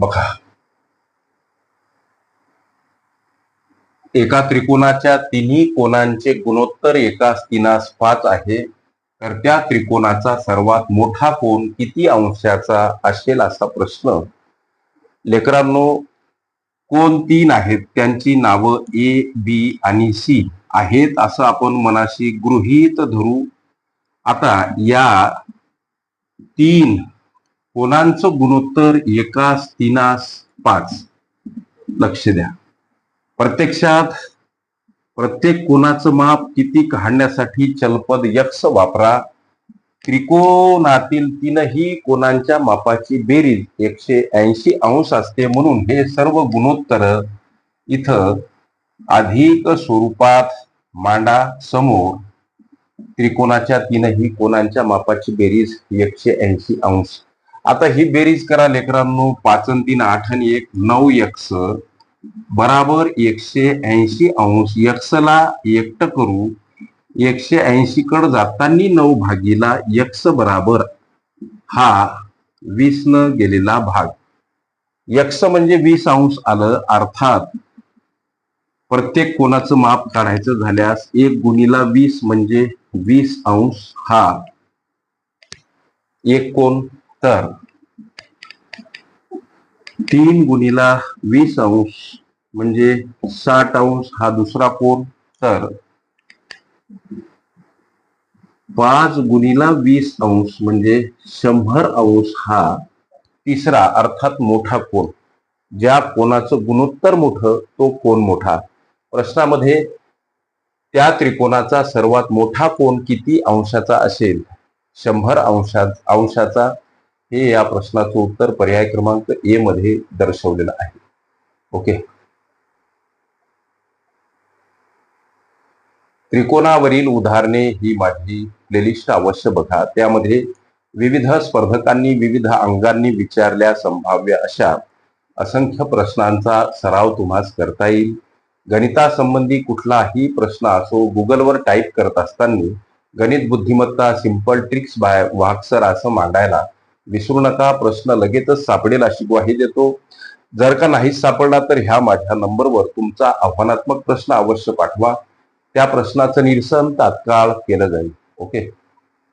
बघा. एका त्रिकोणाच्या तिन्ही कोणांचे गुणोत्तर एकास तिनास पाच आहे. तर त्या त्रिकोणाचा सर्वात मोठा कोण किती अंशाचा असेल असा प्रश्न. लेकरांनो कोण तीन आहेत त्यांची नावं ए बी आणि सी आहेत असं आपण मनाशी गृहीत धरू. आता या तीन कोणांचं गुणोत्तर एकास तिनास पाच? लक्ष द्या. प्रत्यक्षात प्रत्येक कोणाचं माप किती काढण्यासाठी चलपद यक्ष वापरा. त्रिकोणातील तीनही कोणांच्या मापाची बेरीज एकशे ऐंशी अंश असते म्हणून हे सर्व गुणोत्तर इथं अधिक स्वरूपात मांडा समोर. त्रिकोणाच्या तीनही कोणांच्या मापाची बेरीज एकशे ऐंशी अंश. आता ही बेरीज करा लेकरांनो पाचन तीन आठ आणि एक नऊ एक्स बराबर एकशे ऐंशी अंश एक्सला एकट करू. एकशे ऐंशी कड जाताना नऊ भागीला यक्ष बराबर हा वीस न गेलेला भाग. यक्ष म्हणजे वीस अंश आलं अर्थात प्रत्येक कोणाचं माप काढायचं झाल्यास एक गुणीला वीस म्हणजे वीस अंश हा. एक कोण? तर तीन गुणीला वीस अंश म्हणजे साठ अंश हा दुसरा कोण तर पाच गुणीला वीस अंश म्हणजे शंभर अंश हा तिसरा अर्थात मोठा कोण ज्या कोणाचं गुणोत्तर मोठं तो कोण मोठा. प्रश्नामध्ये त्या त्रिकोणाचा सर्वात मोठा कोण किती अंशाचा असेल? शंभर अंशा अंशाचा हे या प्रश्नाचं उत्तर पर्याय क्रमांक ए मध्ये दर्शवलेलं आहे. ओके. त्रिकोणावरील उदाहरणे ही माझी प्लेलिस्ट अवश्य बघा. त्यामध्ये विविध स्पर्धकांनी विविध अंगांनी विचारल्या संभाव्य अशा असंख्य प्रश्नांचा सराव तुम्हास करता येईल. गणितासंबंधी कुठलाही प्रश्न असो गुगलवर टाईप करत असताना गणित बुद्धिमत्ता सिंपल ट्रिक्स बाय वाक्सर असं मांडायला विसरू नका प्रश्न लगेचच सापडेल अशी ग्वाही देतो. जर का नाहीच सापडला तर ह्या माझ्या नंबरवर तुमचा आव्हानात्मक प्रश्न अवश्य पाठवा. त्या प्रश्नाचं निरसन तात्काळ केलं जाईल. ओके?